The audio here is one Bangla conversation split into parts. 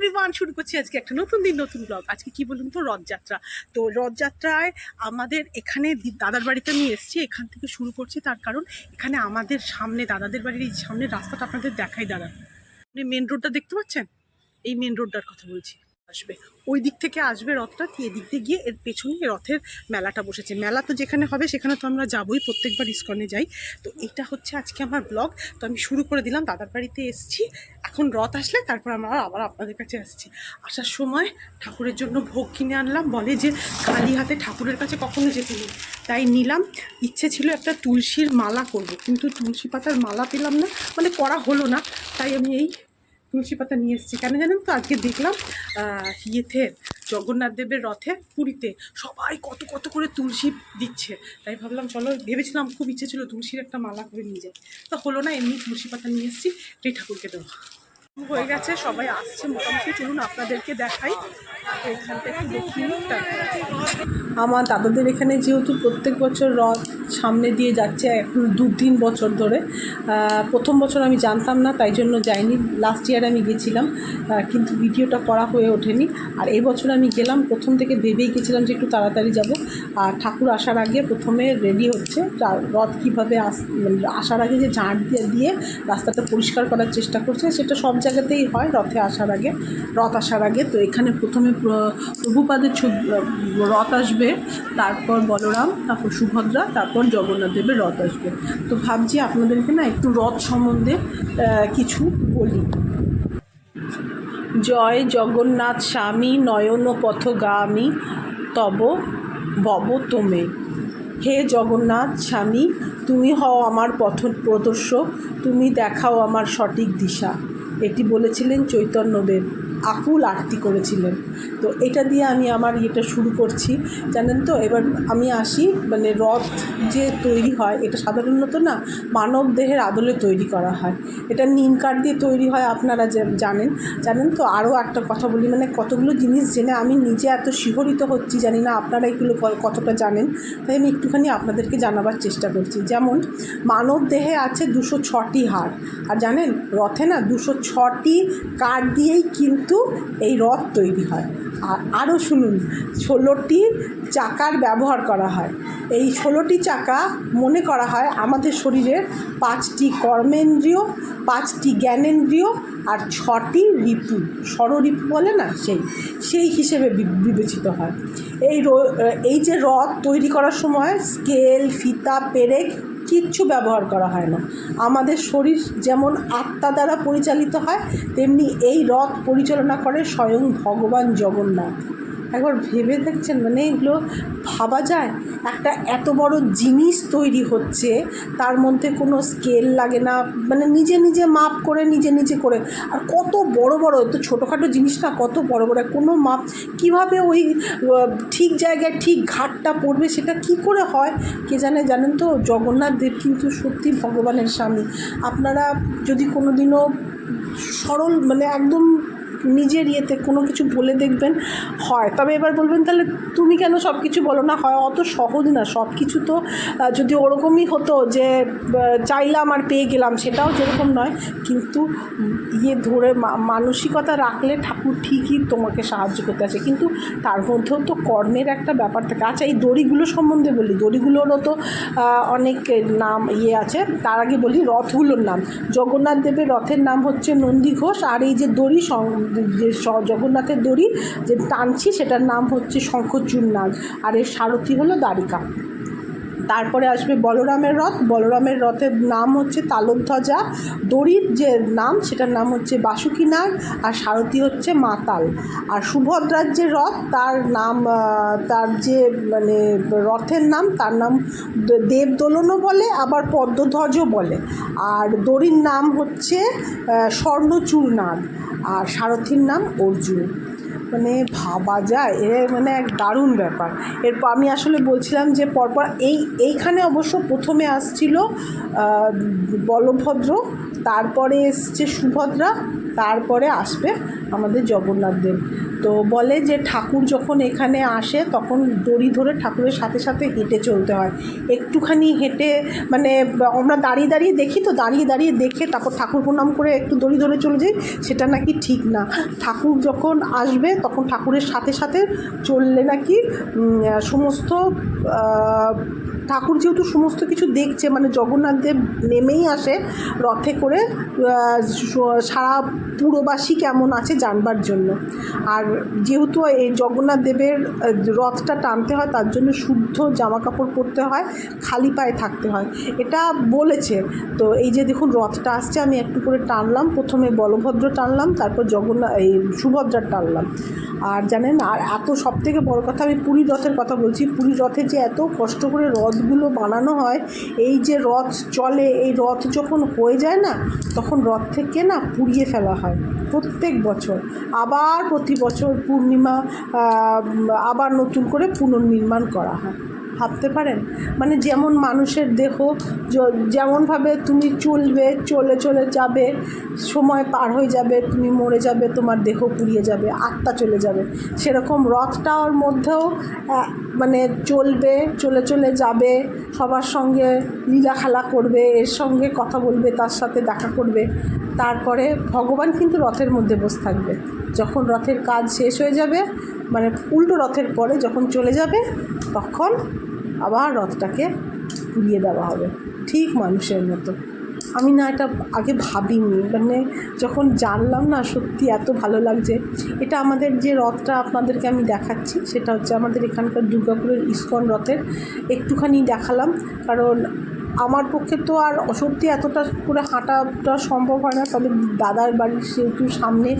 এভরিওয়ান শুরু করছি আজকে একটা নতুন দিন, নতুন ব্লগ আজকে কি বলুন তো? রথযাত্রা। তো রথযাত্রায় আমাদের এখানে দাদার বাড়িতে আমি এসেছি, এখান থেকে শুরু করছি। তার কারণ এখানে আমাদের সামনে, দাদাদের বাড়ির এই সামনে রাস্তাটা আপনাদের দেখাই দাঁড়ান। মেন রোডটা দেখতে পাচ্ছেন? এই মেন রোডটার কথা বলছি। আসবে। ওই দিক থেকে আসবে রথটা এদিক দিয়ে গিয়ে এর পেছনে রথের মেলাটা বসেছে। মেলা তো যেখানে হবে সেখানে তো আমরা যাবোই, প্রত্যেকবার ইস্কনে যাই। তো এটা হচ্ছে আজকে আমার ব্লগ তো আমি শুরু করে দিলাম, দাদার বাড়িতে এসেছি। এখন রথ আসলে তারপর আমরা আবার আপনাদের কাছে আসছি। আসার সময় ঠাকুরের জন্য ভোগ কিনে আনলাম। বলে যে খালি হাতে ঠাকুরের কাছে কখনো যেতে নেই। তাই নিলাম। ইচ্ছে ছিল একটা তুলসীর মালা করব, কিন্তু তুলসী পাতার মালা পেলাম না। মানে করা হলো না। তাই আমি এই তুলসী পাতা নিয়ে এসেছি। কেন জানেন তো? আজকে দেখলাম ইয়েতে জগন্নাথ দেবের রথে, পুরীতে সবাই কত কত করে তুলসী দিচ্ছে। তাই ভাবলাম, চলো, ভেবেছিলাম খুব ইচ্ছে ছিল তুলসীর একটা মালা করে নিয়ে যাই। তো হলো না, এমনি তুলসী পাতা নিয়ে এসেছি এই ঠাকুরকে দেওয়া হয়ে গেছে, সবাই আসছে মোটামুটি। চলুন, আপনাদেরকে দেখাই। আমার দাদাদের এখানে যেহেতু প্রত্যেক বছর রথ সামনে দিয়ে যাচ্ছে এখন দু তিন বছর ধরে। প্রথম বছর আমি জানতাম না, তাই জন্য যাইনি। লাস্ট ইয়ার আমি গেছিলাম কিন্তু ভিডিওটা করা হয়ে ওঠেনি। আর এই বছর আমি গেলাম, প্রথম থেকে ভেবেই গেছিলাম যে একটু তাড়াতাড়ি যাব। আর ঠাকুর আসার আগে প্রথমে রেডি হচ্ছে রথ কীভাবে আস মানে আসার আগে যে ঝাঁট দিয়ে দিয়ে রাস্তাটা পরিষ্কার করার চেষ্টা করছে, সেটা সব জায়গাতেই হয় রথে আসার আগে, রথ আসার আগে। তো এখানে প্রথমে প্রভুপাদের ছবি, রথ আসবে, তারপর বলরাম, তারপর সুভদ্রা, তারপর জগন্নাথ দেবের রথ আসবে। তো ভাবছি আপনাদেরকে না একটু রথ সম্বন্ধে কিছু বলি। জয় জগন্নাথ স্বামী নয়ন পথগামী তব বব তোমে। হে জগন্নাথ স্বামী, তুমি হও আমার পথ প্রদর্শক, তুমি দেখাও আমার সঠিক দিশা। এটি বলেছিলেন চৈতন্যদেব। আকুল আরতি করেছিলেন। তো এটা দিয়ে আমি আমার ইয়েটা শুরু করছি। জানেন তো? এবার আমি আসি মানে রথ যে তৈরি হয়, এটা সাধারণত না মানব দেহের আদলে তৈরি করা হয়। এটা নিম কাঠ দিয়ে তৈরি হয়, আপনারা জানেন। জানেন তো? আরও একটা কথা বলি মানে কতগুলো জিনিস জেনে আমি নিজে এত শিহরিত হচ্ছি, জানি না আপনারা এগুলো কতটা জানেন। তাই আমি একটুখানি আপনাদেরকে জানাবার চেষ্টা করছি। যেমন, মানব দেহে আছে দুশো ছটি হাড়। আর জানেন? রথে না দুশো ছটি কাঠ দিয়েই কিন্তু এই রথ তৈরি হয়। আর আরও শুনুন, ষোলোটি চাকার ব্যবহার করা হয়। এই ষোলোটি চাকা মনে করা হয় আমাদের শরীরের পাঁচটি কর্মেন্দ্রীয়, পাঁচটি জ্ঞানেন্দ্রিয় আর ছটি রিপু ষড়রিপু বলে না সেই সেই হিসেবে বিবেচিত হয়। এই এই যে রথ তৈরি করার সময় স্কেল, ফিতা, পেরেক কিচ্ছু ব্যবহার করা হয় না। আমাদের শরীর যেমন আত্মা দ্বারা পরিচালিত হয়, তেমনি এই রথ পরিচালনা করে স্বয়ং ভগবান জগন্নাথ। একবার ভেবে দেখছেন? মানে এগুলো ভাবা যায়? একটা এত বড় জিনিস তৈরি হচ্ছে, তার মধ্যে কোনো স্কেল লাগে না। মানে নিজে নিজে মাপ করে, নিজে নিজে করে। আর কত বড় বড়, তো ছোটোখাটো জিনিস না, কত বড় বড়। কোনো মাপ, কীভাবে ওই ঠিক জায়গায় ঠিক ঘাটটা পড়বে সেটা কি করে হয়? কে জানে, জানেন তো? জগন্নাথ দেব কিন্তু সত্যি ভগবানের স্বামী। আপনারা যদি কোনো দিনও সরল মানে একদম নিজের ইয়েতে কোনো কিছু বলে দেখবেন, হয়। তবে এবার বলবেন, তাহলে তুমি কেন সব কিছু বলো না? হয়, অত সহজ না। সব কিছু তো যদি ওরকমই হতো যে চাইলাম আর পেয়ে গেলাম, সেটাও যেরকম নয়। কিন্তু ইয়ে ধরে মানসিকতা রাখলে ঠাকুর ঠিকই তোমাকে সাহায্য করতে আসে। কিন্তু তার মধ্যেও তো কর্মের একটা ব্যাপার থাকে। আচ্ছা এই দড়িগুলো সম্বন্ধে বলি। দড়িগুলোরও তো অনেক নাম ইয়ে আছে। তার আগে বলি রথগুলোর নাম। জগন্নাথ দেবের রথের নাম হচ্ছে নন্দী ঘোষ। আর এই যে দড়ি যে জগন্নাথের দড়ি যে টানছি সেটার নাম হচ্ছে শঙ্খচূড় আর এর সারথি হলো দ্বারিকা। তারপরে আসবে বলরামের রথ। বলরামের রথের নাম হচ্ছে তালধ্বজা। দড়ির যে নাম, সেটার নাম হচ্ছে বাসুকি নাগ আর সারথি হচ্ছে মাতাল। আর সুভদ্রার যে রথ, তার নাম তার যে মানে রথের নাম, তার নাম দেবদোলনও বলে, আবার পদ্মধ্বজও বলে। আর দড়ির নাম হচ্ছে নাগ আর সারথির নাম অর্জুন। মানে ভাবা যায়, এ মানে এক দারুণ ব্যাপার। এরপর আমি আসলে বলছিলাম যে পরপর এই, এইখানে অবশ্য প্রথমে আসছিল বলভদ্র, তারপরে এসছে সুভদ্রা তারপরে আসবে আমাদের জগন্নাথ দেব। তো বলে যে ঠাকুর যখন এখানে আসে, তখন দড়ি ধরে ঠাকুরের সাথে সাথে হেঁটে চলতে হয়। একটুখানি হেঁটে মানে আমরা দাঁড়িয়ে দাঁড়িয়ে দেখি তো, দাঁড়িয়ে দাঁড়িয়ে দেখে তারপর ঠাকুর প্রণাম করে একটু দড়ি ধরে চলে যাই, সেটা নাকি ঠিক না। ঠাকুর যখন আসবে, তখন ঠাকুরের সাথে সাথে চললে নাকি সমস্ত ঠাকুর যেহেতু সমস্ত কিছু দেখছে মানে জগন্নাথ দেব নেমেই আসে রথে করে সারা পুরবাসী কেমন আছে জানবার জন্য। আর যেহেতু এই জগন্নাথ দেবের রথটা টানতে হয়, তার জন্য শুদ্ধ জামা কাপড় পরতে হয়, খালি পায়ে থাকতে হয়। এটা বলেছে। তো এই যে দেখুন, রথটা আসছে, আমি একটু করে টানলাম। প্রথমে বলভদ্র টানলাম, তারপর জগন্নাথ, এই সুভদ্রার টানলাম। আর জানেন, আর এত সব থেকে বড় কথা, আমি পুরী রথের কথা বলছি। পুরী রথে যে এত কষ্ট করে রথগুলো বানানো হয়, এই যে রথ চলে, এই রথ যখন হয়ে যায় না, তখন রথ থেকে না পুড়িয়ে ফেলা হয় প্রত্যেক বছর। আবার প্রতি বছর পূর্ণিমা আবার নতুন করে পুনর্নির্মাণ করা হয়। ভাবতে পারেন? মানে যেমন মানুষের দেহ যেমনভাবে তুমি চলবে, চলে চলে যাবে, সময় পার হয়ে যাবে, তুমি মরে যাবে, তোমার দেহ পুড়িয়ে যাবে, আত্মা চলে যাবে, সেরকম রথটার মধ্যেও মানে চলবে, চলে চলে যাবে, সবার সঙ্গে লীলা খেলা করবে, এর সঙ্গে কথা বলবে, তার সাথে দেখা করবে। তারপরে ভগবান কিন্তু রথের মধ্যে বসে থাকবে। যখন রথের কাজ শেষ হয়ে যাবে মানে উল্টো রথের পরে যখন চলে যাবে, তখন আবার রথটাকে পুড়িয়ে দেওয়া হবে। ঠিক মানুষের মতো। আমি না এটা আগে ভাবিনি। মানে যখন জানলাম না সত্যি এত ভালো লাগছে, এটা আমাদের যে রথটা আপনাদেরকে আমি দেখাচ্ছি, সেটা হচ্ছে আমাদের এখানকার দুর্গাপুরের ইস্কন রথের। একটুখানি দেখালাম, কারণ আমার পক্ষে তো আর সত্যি এতটা করে হাঁটাটা সম্ভব হয় না। তবে দাদার বাড়ির সেহেতু সামনে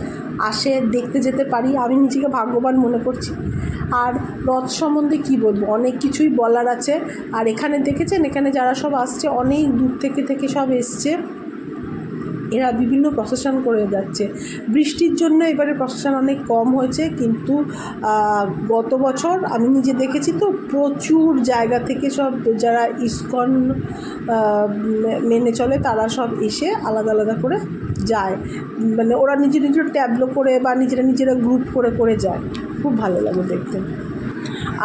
আসে, দেখতে যেতে পারি। আমি নিজেকে ভাগ্যবান মনে করছি। আর রথ সম্বন্ধে কি বলব? অনেক কিছুই বলার আছে। আর এখানে দেখেছেন? এখানে যারা সব আসছে, অনেক দূর থেকে থেকে সব এসছে। এরা বিভিন্ন প্রসেশন করে যাচ্ছে। বৃষ্টির জন্য এবারে প্রসেশন অনেক কম হয়েছে, কিন্তু গত বছর আমি নিজে দেখেছি তো প্রচুর জায়গা থেকে সব যারা ইস্কন মেনে চলে তারা সব এসে আলাদা আলাদা করে যায়। মানে ওরা নিজের নিজের ট্যাবলো করে বা নিজেরা নিজেরা গ্রুপ করে করে যায়। খুব ভালো লাগে দেখতে।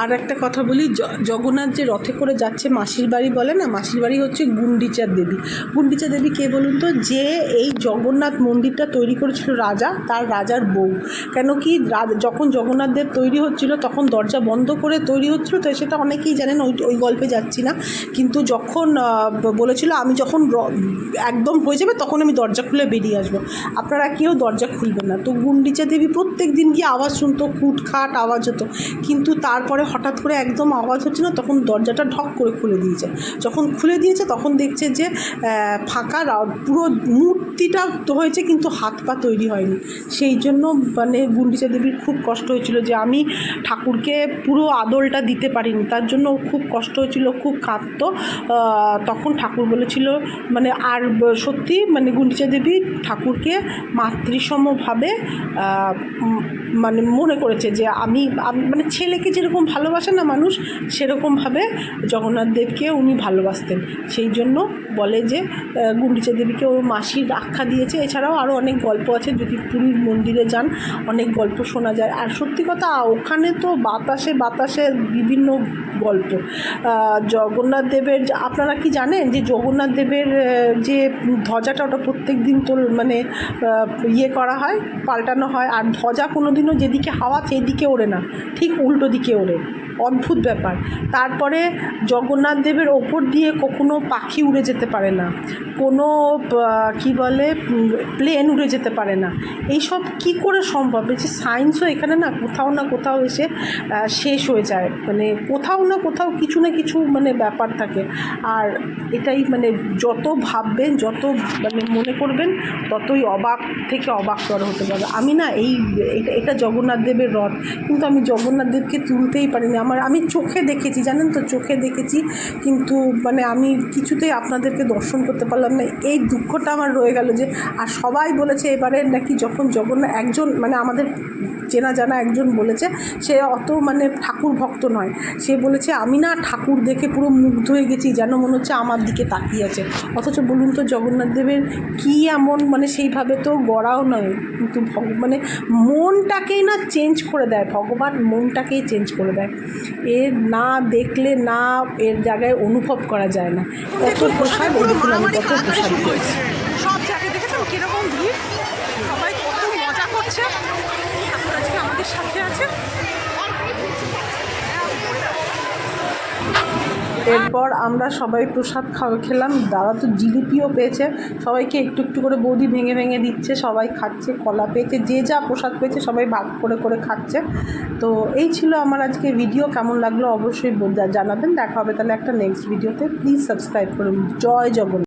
আর একটা কথা বলি জগন্নাথ যে রথে করে যাচ্ছে মাসির বাড়ি বলে না, মাসির বাড়ি হচ্ছে গুন্ডিচা দেবী। গুন্ডিচা দেবী কে বলুন তো? যে এই জগন্নাথ মন্দিরটা তৈরি করেছিল রাজা, তার রাজার বউ। কেন কি যখন জগন্নাথ দেব তৈরি হচ্ছিল, তখন দরজা বন্ধ করে তৈরি হচ্ছিল, তো সেটা অনেকেই জানেন, ওই ওই গল্পে যাচ্ছি না। কিন্তু যখন বলেছিল, আমি যখন একদম হয়ে যাবে, তখন আমি দরজা খুলে বেরিয়ে আসব। আপনারা কেউ দরজা খুলবেন না। তো গুন্ডিচা দেবী প্রত্যেক দিন গিয়ে আওয়াজ শুনতো খুটখাট আওয়াজ হতো। কিন্তু তারপরে হঠাৎ করে একদম আওয়াজ হচ্ছে না তখন দরজাটা ঢক করে খুলে দিয়েছে। যখন খুলে দিয়েছে, তখন দেখছে যে ফাঁকা পুরো মূর্তিটা তো হয়েছে, কিন্তু হাত পা তৈরি হয়নি। সেই জন্য মানে গুন্ডিচা দেবীর খুব কষ্ট হয়েছিল যে, আমি ঠাকুরকে পুরো আদলটা দিতে পারিনি। তার জন্য খুব কষ্ট হয়েছিল, খুব কাঁদতো। তখন ঠাকুর বলেছিল মানে আর সত্যি মানে গুন্ডিচা দেবী ঠাকুরকে মাতৃসমভাবে মানে মনে করেছে যে আম- মানে ছেলেকে যেরকম ভালোবাসে না মানুষ, সেরকমভাবে জগন্নাথ দেবকে উনি ভালোবাসতেন। সেই জন্য বলে যে গুন্ডিচা দেবীকে ওর মাসির আখ্যা দিয়েছে। এছাড়াও আরও অনেক গল্প আছে, যদি পুরীর মন্দিরে যান, অনেক গল্প শোনা যায়। আর সত্যি কথা, ওখানে তো বাতাসে বাতাসে বিভিন্ন গল্প। জগন্নাথ দেবের আপনারা কি জানেন যে জগন্নাথ দেবের যে ধ্বজাটা ওটা প্রত্যেক দিন তোল মানে ইয়ে করা হয়, পাল্টানো হয়। আর ধ্বজা কোনো দিনও যেদিকে হাওয়া সেই দিকে ওড়ে না। ঠিক উল্টো দিকে ওড়ে। অদ্ভুত ব্যাপার। তারপরে জগন্নাথ দেবের ওপর দিয়ে কখনো পাখি উড়ে যেতে পারে না। কোনো কি বলে প্লেন উড়ে যেতে পারে না। এইসব কি করে সম্ভব? যে সায়েন্সও এখানে না কোথাও না কোথাও এসে শেষ হয়ে যায়। মানে কোথাও না কোথাও কিছু না কিছু মানে ব্যাপার থাকে। আর এটাই মানে যত ভাববেন, যত মানে মনে করবেন, ততই অবাক থেকে অবাকতর হতে পারবে আমি না এই এটা জগন্নাথ দেবের রথ। কিন্তু আমি জগন্নাথ দেবকে তুলতেই পারিনি। আমার, আমি চোখে দেখেছি, জানেন তো, চোখে দেখেছি। কিন্তু মানে আমি কিছুতেই আপনাদেরকে দর্শন করতে পারলাম না। এই দুঃখটা আমার রয়ে গেল যে, আর সবাই বলেছে এবারে নাকি যখন জগন্নাথ একজন মানে আমাদের চেনা জানা একজন বলেছে, সে অত মানে ঠাকুর ভক্ত নয়। সে বলেছে, আমি না ঠাকুর দেখে পুরো মুগ্ধ হয়ে গেছি, যেন মনে হচ্ছে আমার দিকে তাকিয়ে আছে। অথচ বলুন তো, জগন্নাথ দেবের কী এমন মানে সেইভাবে তো গড়াও নয়। কিন্তু ভগ- মানে মনটাকেই না চেঞ্জ করে দেয়। ভগবান মনটাকেই চেঞ্জ করে দেয়। এর না দেখলে না এর জায়গায় অনুভব করা যায় না। কত প্রসাদ দেখুন আমি কত প্রসাদ? পেয়েছি এরপর আমরা সবাই প্রসাদ খাওয়া খেলাম। দাদা তো জিলিপিও পেয়েছে। সবাইকে একটু একটু করে বৌদি ভেঙে ভেঙে দিচ্ছে। সবাই খাচ্ছে, কলা পেয়েছে, যে যা প্রসাদ পেয়েছে সবাই ভাগ করে করে খাচ্ছে। তো এই ছিল আমার আজকে ভিডিও কেমন লাগল অবশ্যই জানাবেন। দেখা হবে তাহলে একটা নেক্সট ভিডিওতে প্লিজ সাবস্ক্রাইব করুন। জয় জগন্নাথ।